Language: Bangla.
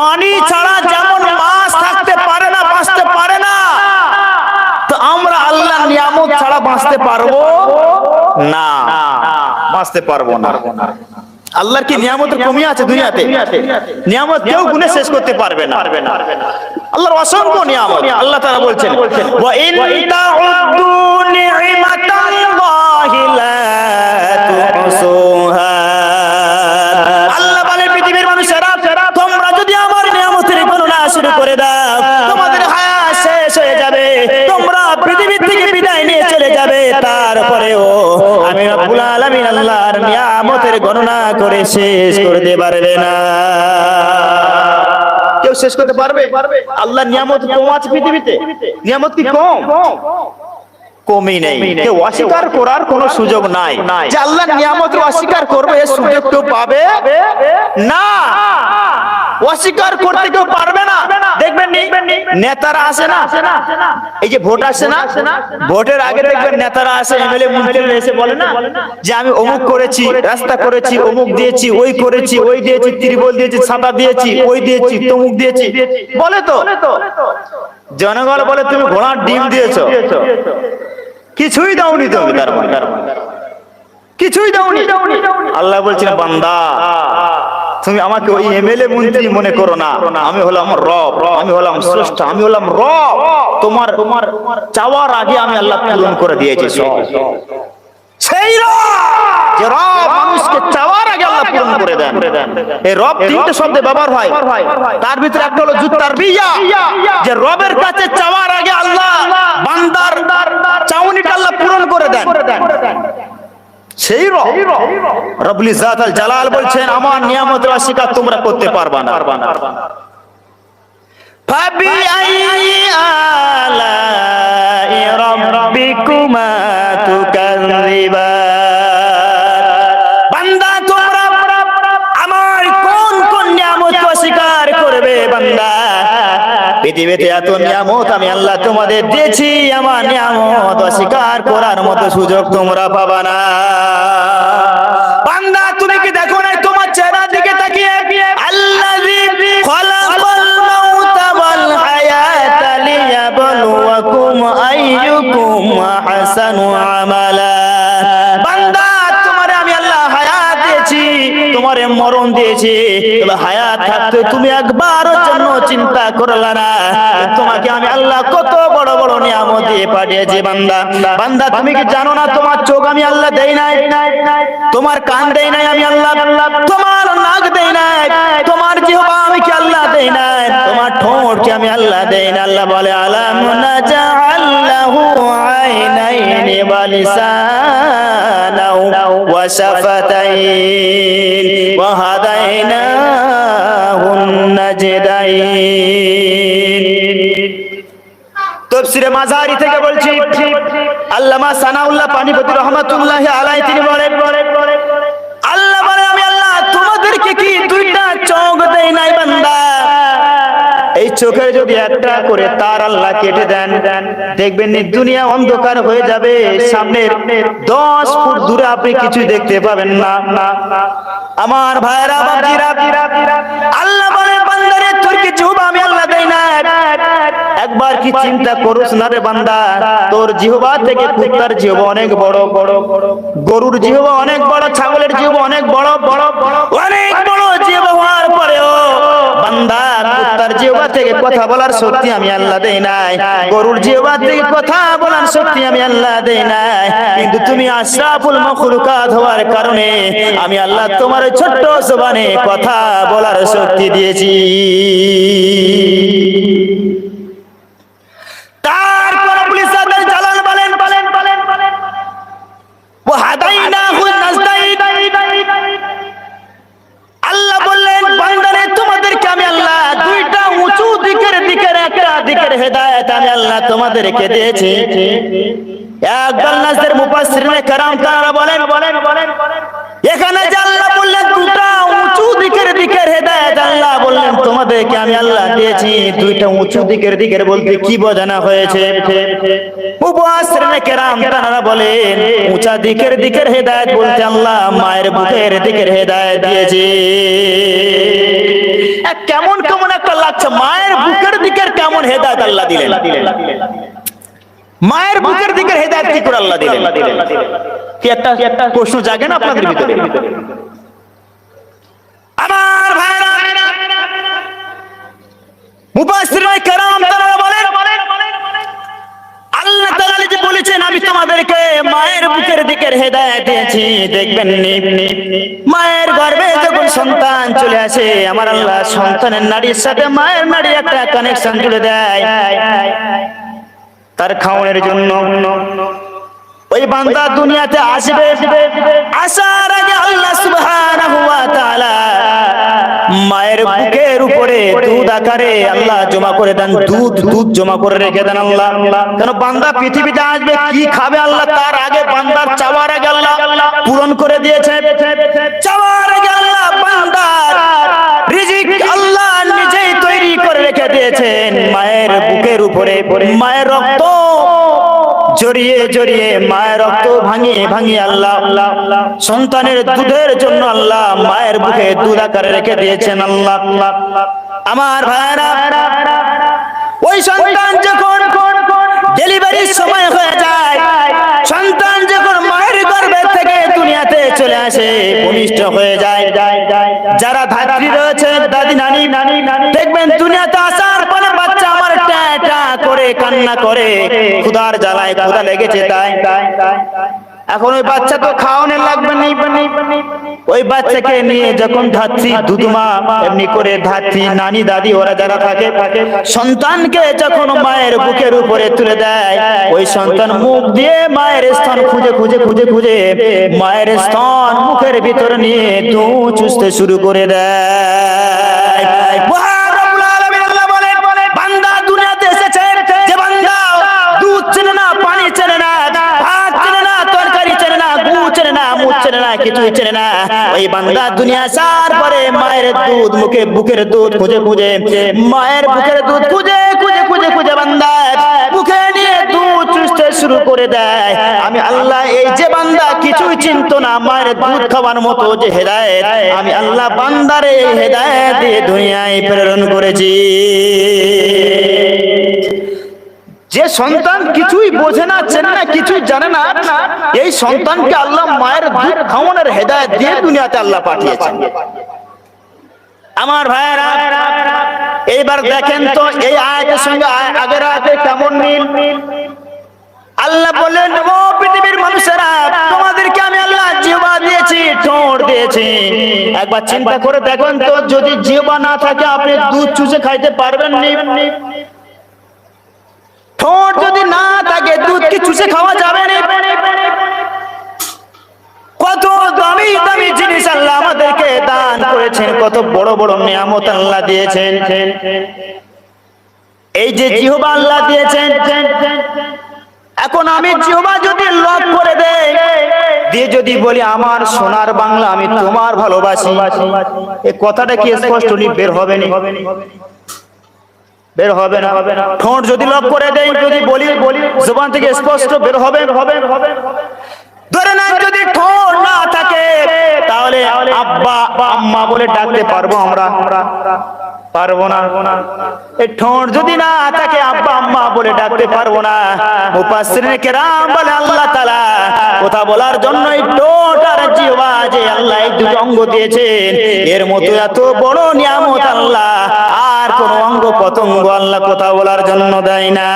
পানি ছাড়া যেমন মাছ থাকতে পারে না বাঁচতে পারে না। তো আমরা আল্লাহ নিয়ামত ছাড়া বাঁচতে পারব না। বাঁচতে পারব না। আল্লাহর কি নিয়ামতের কমি আছে দুনিয়াতে? নিয়ামত কেউ গুনে শেষ করতে পারবে না। আল্লাহর অসংখ্য নিয়ামত। আল্লাহ তাআলা বলছেন তারপরেও আমি রব্বুল আলামিন আল্লাহর নিয়ামতের গণনা করে শেষ করতে পারবে না। কেউ শেষ করতে পারবে? আল্লাহর নিয়ামত কম আছে পৃথিবীতে। নিয়ামত কি কম? কমই নেই। কেউ অস্বীকার করার কোনো সুযোগ নাই। যে আল্লাহর নিয়ামত অস্বীকার করবে সুযোগ কেউ পাবে? না। অস্বীকার করতে কেউ পারবে না। দেখবেন নেতারা আসে না। এই যে ভোট আসে না, ভোটের আগে দেখবেন নেতারা আসে, এমএলএ এসে বলে না যে আমি অমুক করেছি, রাস্তা করেছি, অমুক দিয়েছি, ওই করেছি, ওই দিয়েছি, ত্রিবল দিয়েছি ছাতা দিয়েছি, ওই দিয়েছি, তমুক দিয়েছি। বলে তো। জনগণ বলে, তুমি ঘোড়ার ডিম দিয়েছ। কিছুই দাওনি তুমি তার মানে। কিছুই দাওনি। আল্লাহ বলছেন, বান্দা তুমি আমাকে ওই এমএলএ মন্ত্রী মনে করো না। আমি হলাম রব আমি হলাম শ্রেষ্ঠ আমি হলাম রব। তোমার তোমার চাওয়ার আগে আমি আল্লাহ পূরণ করে দিয়েছি সব। সেই রব যে রব মানুষকে চাওয়ার আগে আল্লাহ পূরণ করে দেন। এই রব তিনটে শব্দে ব্যবহার হয়। তার ভিতরে একটা হলো বিয়া। যে রবের কাছে চাওয়ার আগে আল্লাহ বান্দার চাউনিটা আল্লাহ পূরণ করে দেন। সেই রবুল ইজাত জালাল বলছেন আমার নিয়ামতের অস্বীকার তোমরা করতে পারবা না। পারবা না। পৃথিবীতে এত নিয়ামত আমি আল্লাহ তোমাদের দিয়েছি, আমার নিয়ামত অস্বীকার করার মতো সুযোগ তোমরা পাবা না। বান্দা, তুমি কি দেখো না তোমার চেহারার দিকে তাকিয়ে? আল্লাযী খলাকাল মাউতা ওয়াল তোমারে মরণ দিয়েছি। হায়াত থাকতে তুমি একবারের জন্য চিন্তা করলা না। তোমাকে আমি আল্লাহ কত বড় বড় নিয়ামত দিয়ে পাঠিয়েছি, বান্দা। বান্দা, তুমি কি জানো না তোমার চোখ আমি আল্লাহ দেই নাই? তোমার কান দেই নাই আমি আল্লাহ? তোমার নাক দেই নাই? তোমার জিহ্বা আমি কি আল্লাহ দেই নাই? তোমার ঠোঁট কি আমি আল্লাহ দেই না আল্লাহ বলে, আলাম নাজাআল্লাহু আইনাইনি ওয়া লিসানাও ওয়া শাফাতাইন وهديناه النجدين তফসিরে মাঝারি থেকে বলছি আল্লামা সানাউল্লাহ পানিপতি রহমাতুল্লাহ আলাই তিনি বলেন চোখের যদি একটা করে তার আল্লাহ কেটে দেন, দেখবেন দুনিয়া অন্ধকার হয়ে যাবে। সামনের দশ ফুট দূরে আপনি কিছু দেখতে পাবেন না। আমার ভাইরা আল্লাহ একবার কি চিন্তা করুস না রে তোর জিহবা থেকে অনেক বড়। বড় গরুর জিহবা অনেক বড়, ছাগলের জিহবা অনেক বড় বড়। অনেক বড় কুত্তার থেকে কথা বলার শক্তি আমি আল্লাহ দেই নাই। গরুর জিহবা থেকে কথা বলার শক্তি আমি আল্লাহ দেই নাই। কিন্তু তুমি আশরাফুল মখলুকাত হওয়ার কারণে আমি আল্লাহ তোমার ছোট্ট জবানে কথা বলার শক্তি দিয়েছি তারপর পুলিশ সাদার জালাল বলেন বলেন বলেন বলেন ও হাদাইনাহু নাজদাইন আল্লাহ বললেন বান্দারে তোমাদেরকে আমি আল্লাহ দুইটা উঁচু দিকের দিকের একটা দিকের হেদায়েত আমি আল্লাহ তোমাদেরকে দিয়েছি একদল নাসের মুফাসসিরিনে کرام তারা বলেন বলেন বলেন এখানে যে আল্লাহ বললেন দুটা উঁচু দিকের দিকের হেদায়েত আল্লাহ বললেন তোমাদেরকে আমি আল্লাহ দিয়েছি দুইটা উঁচু দিকের দিকের বলতে কি বোঝানো হয়েছে মুফাসসিরিনে کرام তারা বলেন উঁচা দিকের দিকের হেদায়েত বলতে আল্লাহ মায়ের বুকের দিকের হেদায়েত দিয়েছে এক কেমন লাগছে মায়ের বুকের দিকের কেমন হেদায়ত আল্লাহ দিলেন? মায়ের বুকের দিকের হেদায়ত কি করে আল্লাহ দিলেন? কি একটা প্রশ্ন জাগে না আপনাদের ভিতরে? আমার ভাইরা কেরাম তারা বলেন বলেছেন, আমি তোমাদেরকে মায়ের বুকের দিকের হেদায় দিয়েছি। দেখবেন মায়ের গর্ভে যখন সন্তান চলে আসে, আমার আল্লাহ সন্তানের নারীর সাথে মায়ের নারী একটা কানেকশন জুড়ে দেয়। তার খাওয়ানোর জন্য। ওই বান্দা দুনিয়াতে আসবে। আসার আগে বুকের উপরে দুধ আকারে আল্লাহ জমা করে দেন দুধ দুধ জমা করে রেখে দেন আল্লাহ। কেন বান্দা পৃথিবীতে আসবে কি খাবে আল্লাহ? তার আগে বান্দার চাওয়ার আগে আল্লাহ। পূরণ করে দিয়েছে। চাওয়ার আগে আল্লাহ বান্দার রিজিক আল্লাহ নিজেই তৈরি করে রেখে দিয়েছেন। মায়ের বুকের উপরে মায়ের রক্ত জড়িয়ে জড়িয়ে মায়ের রক্ত ভাঙিয়ে ভাঙিয়ে আল্লাহ, সন্তানের দুধের জন্য আল্লাহ মায়ের বুকে দুধ আকারে রেখে দিয়েছেন আল্লাহ। আমার ভাইরা ওই সন্তান যখন ডেলিভারির সময় হয়ে যায়, সন্তান যখন মায়ের গর্ভে থেকে দুনিয়াতে চলে আসে, ভূমিষ্ঠ হয়ে যায়। যারা ধাত্রী রয়েছে, দাদি নানি নানি নানি, দেখবেন দুনিয়াতে আসার কান্না করে, ক্ষুধার জ্বালায় ক্ষুধা লেগেছে তাই। এখন ওই বাচ্চা তো খাওয়ানোর লাগবে ওই বাচ্চাকে নিয়ে যখন ধাত্রী দুধমা এমনি করে ধাত্রী নানি, দাদি, ওরা যারা থাকে, সন্তানকে যখন মায়ের বুকের উপরে তুলে দেয়, ওই সন্তান মুখ দিয়ে মায়ের স্থান খুঁজে খুঁজে খুঁজে খুঁজে মায়ের স্তন মুখের ভিতরে নিয়ে তু চুষতে শুরু করে দেয়। কিছুই চেনে না। ওই বান্দা দুনিয়া আসার পরে মায়ের দুধ মুখে বুকের দুধ খুঁজে খুঁজে, মায়ের বুকের দুধ খুঁজে খুঁজে খুঁজে খুঁজে বান্দা মুখে নিয়ে দুধ চুষতে শুরু করে দেয়। আমি আল্লাহ, এই যে বান্দা কিছুই চিনত না, মায়ের দুধ খাওয়ার মতো যে হেদায়েত, আমি আল্লাহ বান্দারে হেদায়েত দিয়ে দুনিয়ায় প্রেরণ করেছি। যে সন্তান কিছুই বোঝে না, চেনে না, কিছুই জানে না, এই সন্তানকে আল্লাহ মায়ের দুধ খাওয়ানোর হেদায়েত দিয়ে দুনিয়াতে আল্লাহ পাঠিয়েছেন। আমার ভাইয়েরা, এইবার দেখেন তো এই আয়াতের সঙ্গে আগের আয়াতে কেমন মিল? আল্লাহ বললেন, ও পৃথিবীর মানুষেরা, তোমাদেরকে আমি আল্লাহ জিহ্বা দিয়েছি, ঠোঁট দিয়েছি। একবার চিন্তা করে দেখুন তো, যদি জিহ্বা না থাকে, আপনি দুধ চুষে খাইতে পারবেন নি? ঠোঁট যদি না থাকে, দুধ কি চুষে খাওয়া যাবে না? কত দামি দামি জিনিস আল্লাহ আমাদেরকে দান করেছেন, কত বড় বড় নিয়ামত আল্লাহ দিয়েছেন। এই যে জিহবা আল্লাহ দিয়েছেন, এখন আমি জিহবা যদি লক করে দেই, দিয়ে যদি বলি, আমার সোনার বাংলা আমি তোমার ভালোবাসি। এই কথাটা কি স্পষ্ট নি? বের হবে না? বের হবে না। হবে না। ঠোঁট যদি লক করে দেই যদি বলি বলি জবান থেকে স্পষ্ট বের হবে হবে হবে ধরে না যদি ঠোঁট না থাকে তাহলে আব্বা আম্মা বলে ডাকতে পারব আমরা। আমরা। পারব না। এই ঠোঁট যদি না থাকে আব্বা আম্মা বলে ডাকতে পারব না। মুফাসসিরিনে কেরাম বলে আল্লাহ তাআলা। কথা বলার জন্য এই ঠোঁট আর জিহ্বা যে আল্লাহ এই দুটো অঙ্গ দিয়েছেন। এর মতো এত বড় নিয়ামত আল্লাহ পতঙ্গ আল্লাহ কথা বলার জন্য দেয় না।